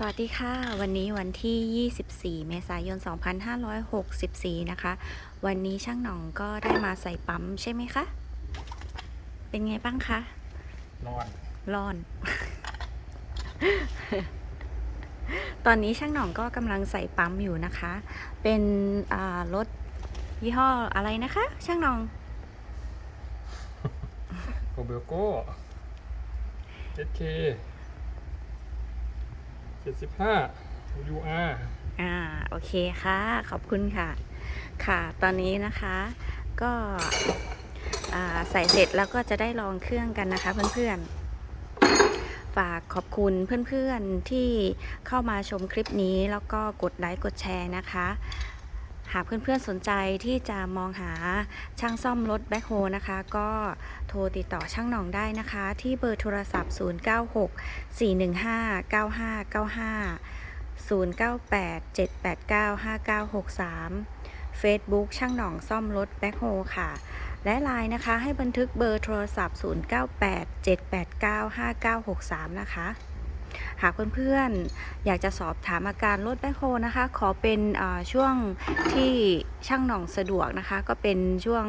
สวัสดีค่ะ วันนี้วันที่ 24 เมษายน 2564 นะคะ วันนี้ช่างหน่องก็ได้มาใส่ปั๊มใช่ไหมคะ เป็นไงบ้างคะนอน ร้อน ตอนนี้ช่างหน่องก็กำลังใส่ปั๊มอยู่นะคะ เป็นอ่ารถยี่ห้ออะไรนะคะ ช่างหน่องโกเบลโก้เอสเค เจ็ดสิบห้า UR อ่าโอเคค่ะ ขอบคุณค่ะ ค่ะตอนนี้นะคะก็ใส่เสร็จแล้วก็จะได้ลองเครื่องกันนะคะเพื่อนๆ ฝากขอบคุณเพื่อนๆที่เข้ามาชมคลิปนี้แล้วก็กดไลค์กดแชร์นะคะ หากเพื่อนๆสนใจที่จะมองหาช่างซ่อมรถแบ็คโฮนะคะ ก็โทรติดต่อช่างหน่องได้นะคะ ที่เบอร์โทรศัพท์ 096 415 9595 0987895963 Facebook ช่างหน่องซ่อมรถแบ็คโฮค่ะ และไลน์นะคะให้บันทึกเบอร์โทรศัพท์ 0987895963 นะคะ หากเพื่อนๆ อยากจะสอบถามอาการรถแบคโฮนะคะ ขอเป็นช่วงที่ช่างหน่องสะดวกนะคะ ก็เป็นช่วง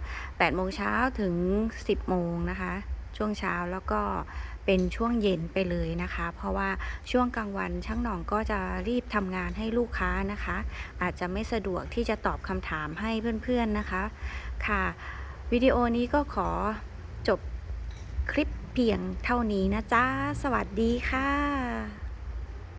8โมงเช้าถึง 10 โมงนะคะ ช่วงเช้าแล้วก็เป็นช่วงเย็นไปเลยนะคะ เพราะว่าช่วงกลางวันช่างหน่องก็จะรีบทำงานให้ลูกค้านะคะ อาจจะไม่สะดวกที่จะตอบคำถามให้เพื่อนๆนะคะ ค่ะ วิดีโอนี้ก็ขอจบคลิป พียงเท่านี้นะจ๊ะ สวัสดีค่ะ